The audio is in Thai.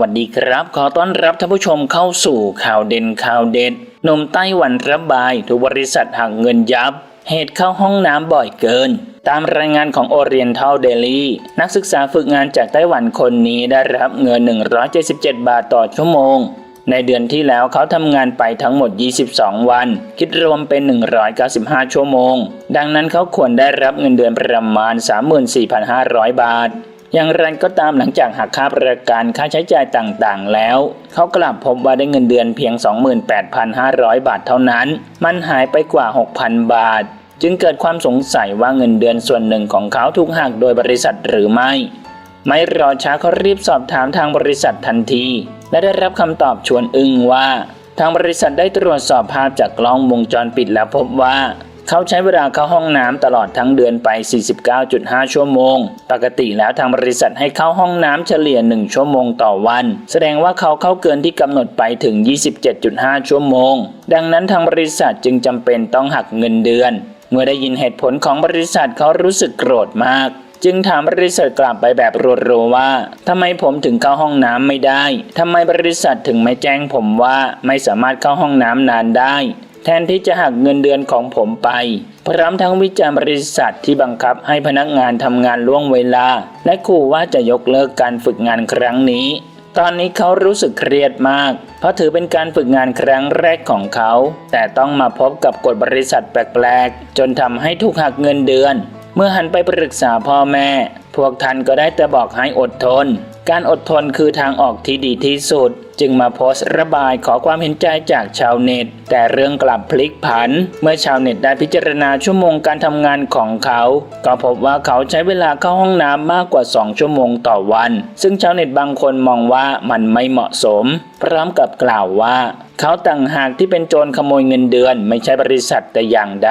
วัสดีครับ ขอต้อนรับท่านผู้ชมเข้าสู่ข่าวเด่นข่าวเด็ดหนมไต้หวันระบายถูกบริษัทหักเงินยับ เหตุเข้าห้องน้ำบ่อยเกิน ตามรายงานของ Oriental Daily นักศึกษาฝึกงานจากไต้หวันคนนี้ได้รับเงิน 177 บาทต่อชั่วโมง ในเดือนที่แล้วเขาทำงานไปทั้งหมด 22 วัน คิดรวมเป็น 195 ชั่วโมง ดังนั้นเขาควรได้รับเงินเดือนประมาณ 34,500 บาท อย่างไรก็ตามหลังจากหักค่าประกันค่าใช้จ่ายต่างๆ แล้ว เขากลับพบว่าได้เงินเดือนเพียง 28,500 บาทเท่านั้น มันหายไปกว่า 6,000 บาท จึงเกิดความสงสัยว่าเงินเดือนส่วนหนึ่งของเขาถูกหักโดยบริษัทหรือไม่ ไม่รอช้าเขารีบสอบถามทางบริษัททันที และได้รับคำตอบชวนอึ้งว่า ทางบริษัทได้ตรวจสอบภาพจากกล้องวงจรปิดแล้วพบว่า เขาใช้เวลาเข้าห้องน้ำตลอดทั้งเดือนไป 49.5 ชั่วโมง ปกติแล้วทางบริษัทให้เข้าห้องน้ำเฉลี่ย 1 ชั่วโมงต่อวัน แสดงว่าเขาเข้าเกินที่กำหนดไปถึง 27.5 ชั่วโมง ดังนั้นทางบริษัทจึงจำเป็นต้องหักเงินเดือน เมื่อได้ยินเหตุผลของบริษัทเขารู้สึกโกรธมากจึงถามบริษัทกลับไปแบบรัวๆว่าทำไมผมถึงเข้าห้องน้ำไม่ได้ทำไมบริษัทถึงไม่แจ้งผมว่าไม่สามารถเข้าห้องน้ำนานได้ แทนที่จะหักเงินเดือนของผมไป พร้อมทั้งวิจารณ์บริษัทที่บังคับให้พนักงานทำงานล่วงเวลา และขู่ว่าจะยกเลิกการฝึกงานครั้งนี้ ตอนนี้เขารู้สึกเครียดมาก เพราะถือเป็นการฝึกงานครั้งแรกของเขา แต่ต้องมาพบกับกฎบริษัทแปลกๆ จนทำให้ถูกหักเงินเดือน เมื่อหันไปปรึกษาพ่อแม่ พวกท่านก็ได้แต่บอกให้อดทน การอดทนคือทางออกที่ดีที่สุด จึงมาโพสต์ระบายขอความเห็นใจจากชาวเน็ต แต่เรื่องกลับพลิกผัน เมื่อชาวเน็ตได้พิจารณาชั่วโมงการทำงานของเขา ก็พบว่าเขาใช้เวลาเข้าห้องน้ำมากกว่า 2 ชั่วโมงต่อวัน ซึ่งชาวเน็ตบางคนมองว่ามันไม่เหมาะสม พร้อมกับกล่าวว่า เขาต่างหากที่เป็นโจรขโมยเงินเดือน ไม่ใช่บริษัทแต่อย่างใด